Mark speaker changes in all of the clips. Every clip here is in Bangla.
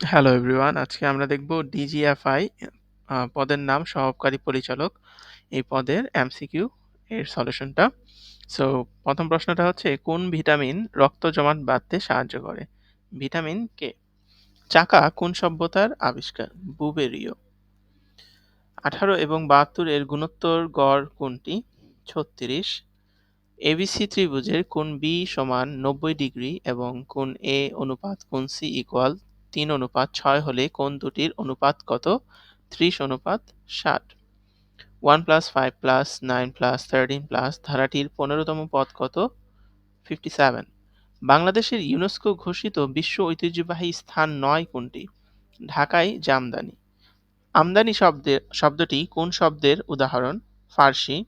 Speaker 1: হ্যালো এভরিওয়ান আজকে আমরা দেখব ডিজিএফআই পদের নাম সহকারী পরিচালক। এই পদের এমসিকিউ এর সলিউশনটা সো প্রথম প্রশ্নটা হচ্ছে, কোন ভিটামিন রক্ত জমাট বাঁধতে সাহায্য করে? Vitamin K? চাকা কোন সভ্যতার আবিষ্কার? বুবেরিও আঠারো এবং বাহাত্তর এর গুণোত্তর গড় কোনটি? ছত্রিশ। এবিসি ত্রিভুজের কোন বি সমান নব্বই ডিগ্রি এবং কোন এ অনুপাত কোন সি ইকুয়াল তিন অনুপাত ছয় হলে কোন দুটির অনুপাত কত? ত্রিশ অনুপাত ষাট। One plus five plus nine plus thirteen plus ধারাটির পনেরোতম পদ কত? Fifty seven. বাংলাদেশের ইউনেস্কো ঘোষিত বিশ্ব ঐতিহ্যবাহী স্থান নয় কোনটি? ঢাকায় জামদানি। আমদানি শব্দের, শব্দটি কোন শব্দের উদাহরণ? ফার্সি।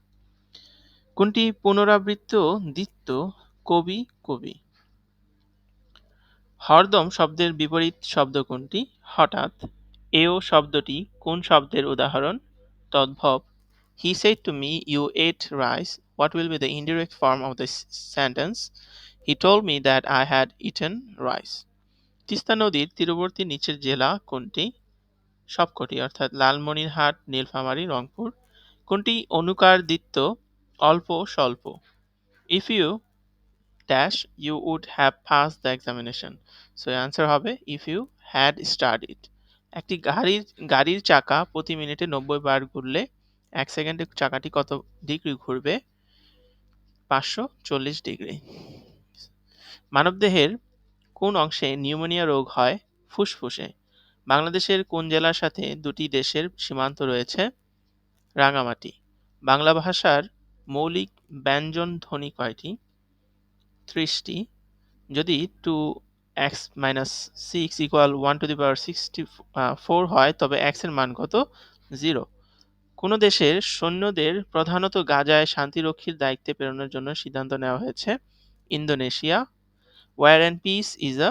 Speaker 1: কোনটি পুনরাবৃত্ত দ্বিত্ব? কবি কবি। হরদম শব্দের বিপরীত শব্দ কোনটি? হঠাৎ। এও শব্দটি কোন শব্দের উদাহরণ? তদ্ভব। হি said to me, you ate rice. What will be the indirect form of this sentence? He told me that i had eaten rice. Teesta নদীর তীরবর্তী নিচের জেলা কোনটি? সবকটি, অর্থাৎ লালমনিরহাট, নীলফামারী, রংপুর। কোনটি অনুকার দিত্য অল্প, স্বল্প। If you dash you would have pass the examination so answer হবে ইফ ইউ হ্যাড স্টাডিড একটি গাড়ির গাড়ির চাকা প্রতি মিনিটে নব্বই বার ঘুরলে এক সেকেন্ডে চাকাটি কত ডিগ্রি ঘুরবে? পাঁচশো চল্লিশ ডিগ্রি। মানবদেহের কোন অংশে নিউমোনিয়া রোগ হয়? ফুসফুসে। বাংলাদেশের কোন জেলার সাথে দুটি দেশের সীমান্ত রয়েছে? রাঙামাটি। বাংলা ভাষার মৌলিক ব্যঞ্জন ধ্বনি কয়টি? ত্রিশটি, যদি two x minus six equal one to the power sixty four হয়, তবে এক্সের মান কত? জিরো কোনো দেশের সৈন্যদের প্রধানত গাজায় শান্তিরক্ষীর দায়িত্বে প্রেরণের জন্য সিদ্ধান্ত নেওয়া হয়েছে? Indonesia. War and peace is a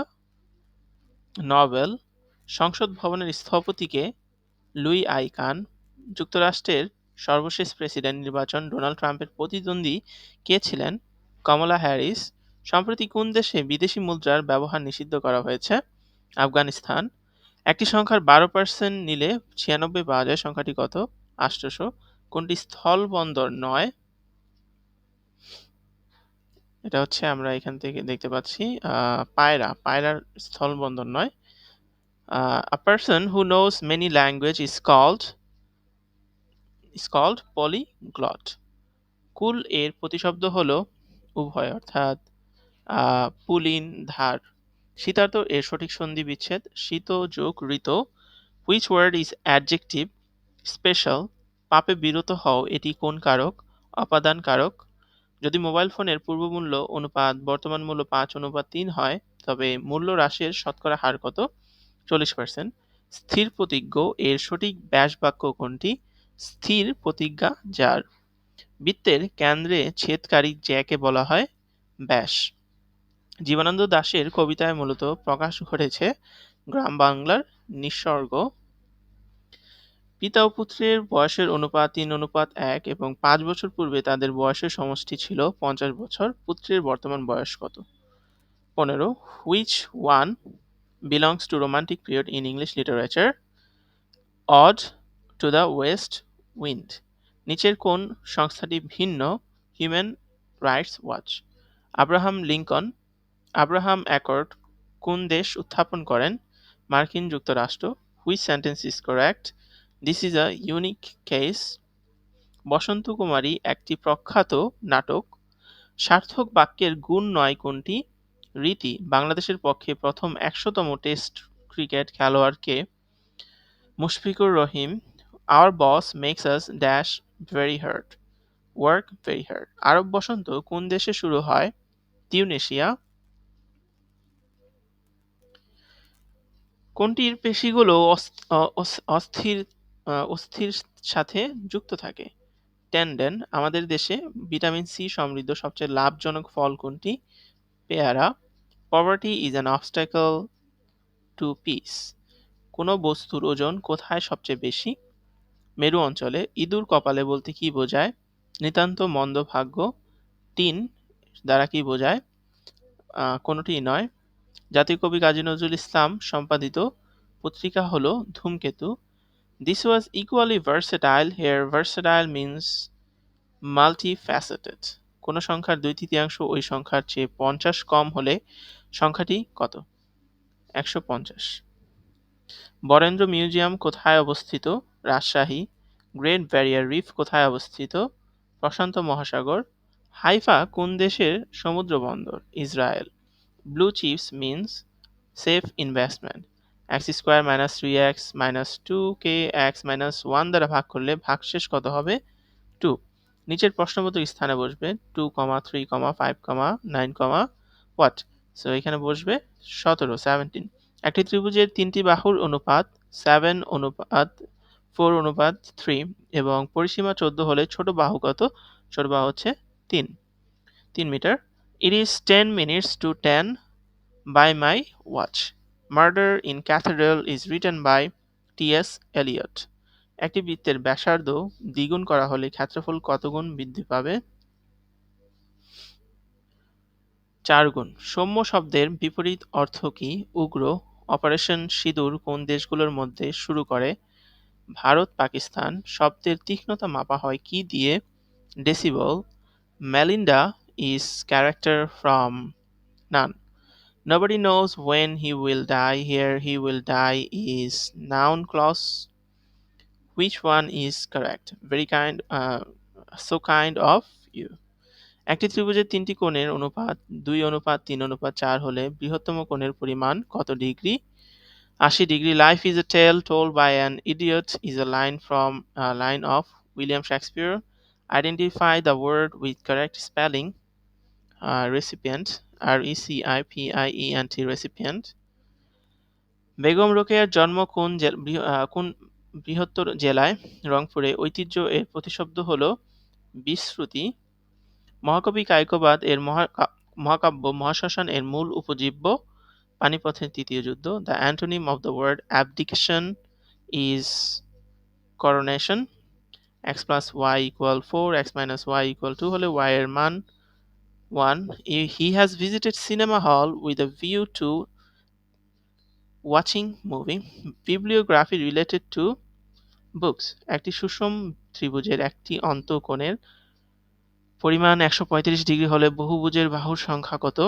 Speaker 1: novel সংসদ ভবনের স্থপতিকে লুই আই কান। যুক্তরাষ্ট্রের সর্বশেষ প্রেসিডেন্ট নির্বাচন ডোনাল্ড ট্রাম্পের প্রতিদ্বন্দ্বী কে ছিলেন? Kamala Harris. সম্প্রতি কোন দেশে বিদেশি মুদ্রার ব্যবহার নিষিদ্ধ করা হয়েছে? আফগানিস্তান। একটি সংখ্যার বারো পার্সেন্ট নিলে ছিয়ানব্বই পাওয়া যায় সংখ্যাটি কত? আষ্টশো কোনটি স্থল বন্দর নয়? এটা হচ্ছে আমরা এখান থেকে দেখতে পাচ্ছি পায়রা। পায়রার স্থল বন্দর নয় a person who knows many language is called is called polyglot কুল এর প্রতিশব্দ হলো উভয়, অর্থাৎ পুলিন ধার। শীতার্থ এর সঠিক সন্ধি বিচ্ছেদ, শীত যোগ ঋত which word is adjective special পাপে বিরত হও, এটি কোন কারক? অপাদান কারক। যদি মোবাইল ফোনের পূর্বমূল্য অনুপাত, বর্তমান মূল্য পাঁচ, অনুপাত তিন হয়, তবে মূল্য হ্রাসের শতকরা হার কত? চল্লিশ পার্সেন্ট স্থির প্রতিজ্ঞ এর সঠিক ব্যাস বাক্য কোনটি? স্থির প্রতিজ্ঞা যার। বৃত্তের কেন্দ্রে ছেদকারী জ্যাকে বলা হয় ব্যাস। জীবনানন্দ দাশের কবিতায় মূলত প্রকাশ ঘটেছে গ্রাম বাংলার নিঃস্বর্গ পিতা ও পুত্রের বয়সের অনুপাত তিন, অনুপাত এক এবং পাঁচ বছর পূর্বে তাদের বয়সের সমষ্টি ছিল পঞ্চাশ বছর, পুত্রের বর্তমান বয়স কত? পনেরো। Which one belongs to romantic period in English literature ode to the west wind নিচের কোন সংস্থাটি ভিন্ন? Human rights watch Abraham Lincoln Abraham accord কোন দেশ উত্থাপন করেন? মার্কিন যুক্তরাষ্ট্র which sentence is correct, this is a unique case. বসন্ত কুমারী একটি প্রখ্যাত নাটক, সার্থক বাক্যের গুণ নয় কোনটি? রীতি, বাংলাদেশের পক্ষে প্রথম একশোতম টেস্ট ক্রিকেট খেলোয়াড় কে Mushfiqur Rahim our boss makes us dash very hard work very hard আরব বসন্ত কোন দেশে শুরু হয়? তিউনেশিয়া কোনটির পেশিগুলো অস- অস- অস্থির অস্থির সাথে যুক্ত থাকে? টেন্ডেন আমাদের দেশে ভিটামিন সি সমৃদ্ধ সবচেয়ে লাভজনক ফল কোনটি? পেয়ারা poverty is an obstacle to peace কোনো বস্তুর ওজন কোথায় সবচেয়ে বেশি? মেরু অঞ্চলে ইঁদুর কপালে বলতে কি বোঝায়? নিতান্ত মন্দ ভাগ্য তিন দ্বারা কি বোঝায়? আহ, কোনোটিই নয়। জাতীয় কবি কাজী নজরুল ইসলাম সম্পাদিত পত্রিকা হলো ধূমকেতু। This was equally versatile here versatile means multifaceted কোনো সংখ্যার দুই তৃতীয়াংশ ওই সংখ্যার চেয়ে পঞ্চাশ কম হলে সংখ্যাটি কত? একশো পঞ্চাশ। বরেন্দ্র মিউজিয়াম কোথায় অবস্থিত? রাজশাহী। গ্রেট ব্যারিয়ার রিফ কোথায় অবস্থিত? প্রশান্ত মহাসাগর। হাইফা কোন দেশের সমুদ্র বন্দর Israel. Blue chips means safe investment x square minus three x minus two কে এক্স মাইনাস ওয়ান দ্বারা ভাগ করলে ভাগশেষ কত হবে? টু নিচের প্রশ্নবোধক স্থানে বসবে two comma three comma five comma nine comma what so এখানে বসবে সতেরো সেভেন্টিন একটি ত্রিভুজের তিনটি বাহুর অনুপাত সেভেন অনুপাত ফোর অনুপাত থ্রি এবং পরিসীমা চোদ্দ হলে ছোট বাহু কত? ছোট বাহু হচ্ছে তিন। তিন metre it is ten minutes to ten by my watch murder in cathedral is written by T S Eliot একটি বৃত্তের ব্যাসার্ধ দ্বিগুণ করা হলে ক্ষেত্রফল কত গুণ বৃদ্ধি পাবে? চার গুণ সৌম্য শব্দের বিপরীত অর্থ কি? উগ্র। অপারেশন সিঁদুর কোন দেশগুলোর মধ্যে শুরু করে? ভারত, পাকিস্তান। শব্দের তীক্ষ্ণতা মাপা হয় কি দিয়ে? Decibel Melinda is character from none. Nobody knows when he will die. Here, he will die is noun clause. Which one is correct? Very kind, uh, so kind of you. একটি ত্রিভুজের তিনটি কোণের অনুপাত দুই অনুপাত তিন অনুপাত চার হলে বৃহত্তম কোণের পরিমাণ কত ডিগ্রি আশি degree life is a tale told by an idiot is a line from line of William Shakespeare identify the word with correct spelling recipient R E C I P I E N T recipient Begum রোকেয়ার জন্ম কোন কোন বৃহত্তর জেলায়? রংপুরে। ঐতিহ্য এর প্রতিশব্দ হল বিশ্রুতি মহাকবি কায়কবাদ এর মহাকাব্য, মহাশ্মশান এর মূল উপজীব্য পানিপথের তৃতীয় যুদ্ধ। The antonym of the word abdication is coronation. X plus y equal four, x minus y equal two হলে ওয়াই এর মান one he has visited cinema hall with a view to watching movie bibliography related to books একটি সুষম ত্রিভুজের একটি অন্তঃকোণের পরিমাণ একশো পঁয়ত্রিশ ডিগ্রি হলে বহুভুজের বাহুর সংখ্যা কত?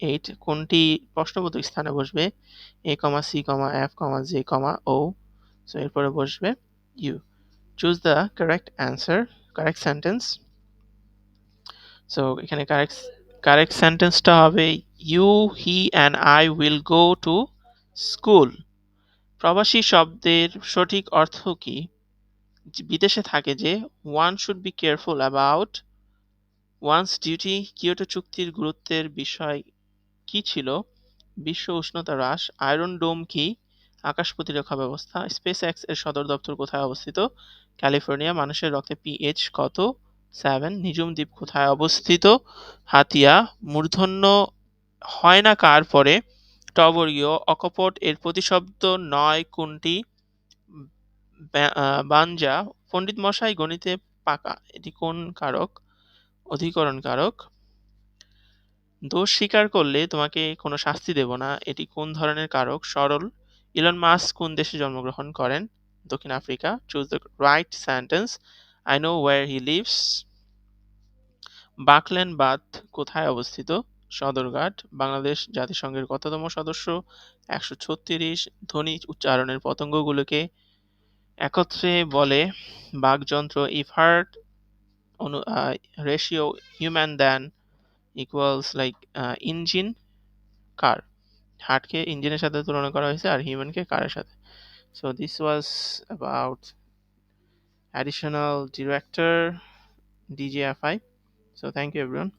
Speaker 1: এইট কোনটি প্রশ্নবোধক স্থানে বসবে? A comma C comma F comma J comma O so এরপরে বসবে you choose the correct answer correct sentence so এখানে কারেক্ট কারেক্ট সেন্টেন্সটা হবে you he and I will go to school প্রবাসী শব্দের সঠিক অর্থ কি? বিদেশে থাকে যে one should be careful about one's duty Kyoto চুক্তির গুরুত্বের বিষয় কি ছিল? বিশ্ব উষ্ণতা হ্রাস আয়রন ডোম কি? আকাশ প্রতিরক্ষা ব্যবস্থা স্পেস এক্সের সদর দপ্তর কোথায় অবস্থিত? ক্যালিফোর্নিয়া, মানুষের রক্তে পিএইচ কত? সেভেন নিজুম দ্বীপ কোথায় অবস্থিত? হাতিয়া, মূর্ধন্য হয় না কার পরে? টবরীয় অকপট এর প্রতিশব্দ নয় কোনটি? বাঞ্জা পণ্ডিত মশাই গণিতে পাকা। এটি কোন কারক? অধিকরণ কারক। দোষ স্বীকার করলে তোমাকে কোনো শাস্তি দেব না। এটি কোন ধরনের কারক? সরল। ইলন মাস কোন দেশে জন্মগ্রহণ করেন? দক্ষিণ Africa. Choose the right sentence I know where he lives বাকলেন বাদ কোথায় অবস্থিত? সদরঘাট, বাংলাদেশ জাতিসংঘের কততম সদস্য? একশো ছত্রিশ ধ্বনি উচ্চারণের পতঙ্গগুলোকে একত্রে বলে বাকযন্ত্র if heart ratio human then equals like engine car? হার্টকে ইঞ্জিনের সাথে তুলনা করা হয়েছে আর হিউম্যানকে কারের সাথে। So this was about additional director DJFI. So thank you everyone.